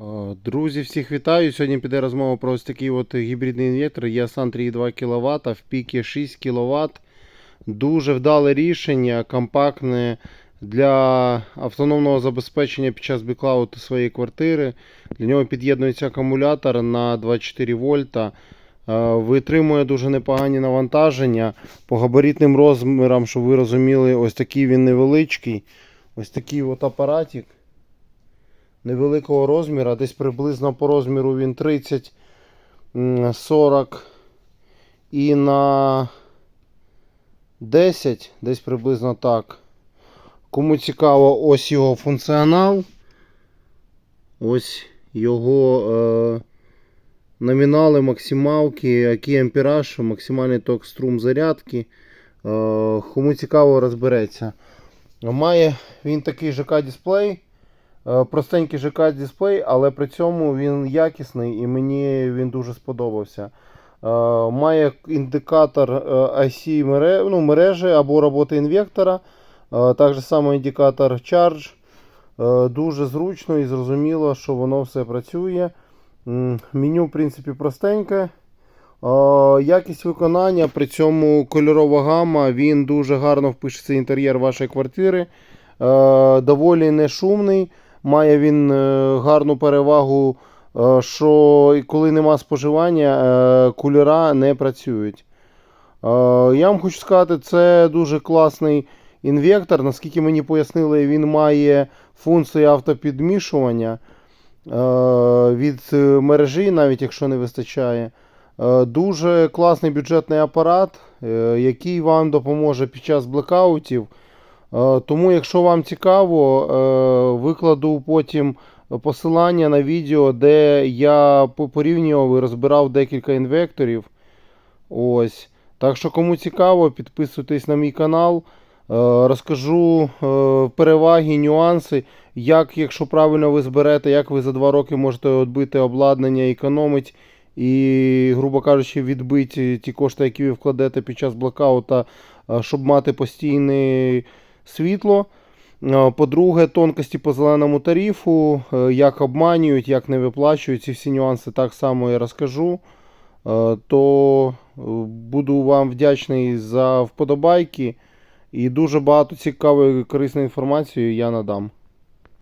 Е, Друзі, всіх вітаю. Сьогодні піде розмова про ось такий от гібридний інвертор Ясан 3,2 кВт, в піки 6 кВт. Дуже вдале рішення, компактне для автономного забезпечення під час беклауту своєї квартири. Для нього під'єднується акумулятор на 24 вольта. Е, Витримує дуже непогані навантаження. По габаритним розмірам, щоб ви розуміли, ось такий він невеличкий. Ось такий от апаратик невеликого розміру, десь приблизно по розміру він 30-40 і на 10, десь приблизно так. Кому цікаво, ось його функціонал. Ось його е, номінали, максималки, який ампераж, максимальний ток струм зарядки. Е, кому цікаво, розбереться. Має він такий ЖК-дисплей. Е, Простенький ЖК дисплей, але при цьому він якісний і мені він дуже сподобався. Е, Має індикатор е, IC ну, мережі або роботи інвектора. Так само індикатор Charge. Дуже зручно і зрозуміло, що воно все працює. Меню, в принципі, простеньке. Якість виконання, при цьому кольорова гама, він дуже гарно впишеться в інтер'єр вашої квартири. Доволі не шумний. Має він е, гарну перевагу, е, що коли нема споживання, е, кулера не працюють. Я вам хочу сказати, це дуже класний інвектор. Наскільки мені пояснили, він має функцію автопідмішування від мережі, навіть якщо не вистачає. Дуже класний бюджетний апарат, який вам допоможе під час блекаутів. Е, Тому, якщо вам цікаво, е, викладу потім посилання на відео, де я по- порівнював і розбирав декілька інвекторів. Ось. Так що, кому цікаво, підписуйтесь на мій канал. Е, Розкажу переваги, нюанси, як, якщо правильно ви зберете, як ви за 2 роки можете відбити обладнання, економити і, грубо кажучи, відбити ті кошти, які ви вкладете під час блокаута, щоб мати постійне світло. Е, По-друге, тонкості по зеленому тарифу, е, як обманюють, як не виплачують, ці всі нюанси так само я розкажу. Е, То буду вам вдячний за вподобайки. І дуже багато цікавої корисної інформації я надам.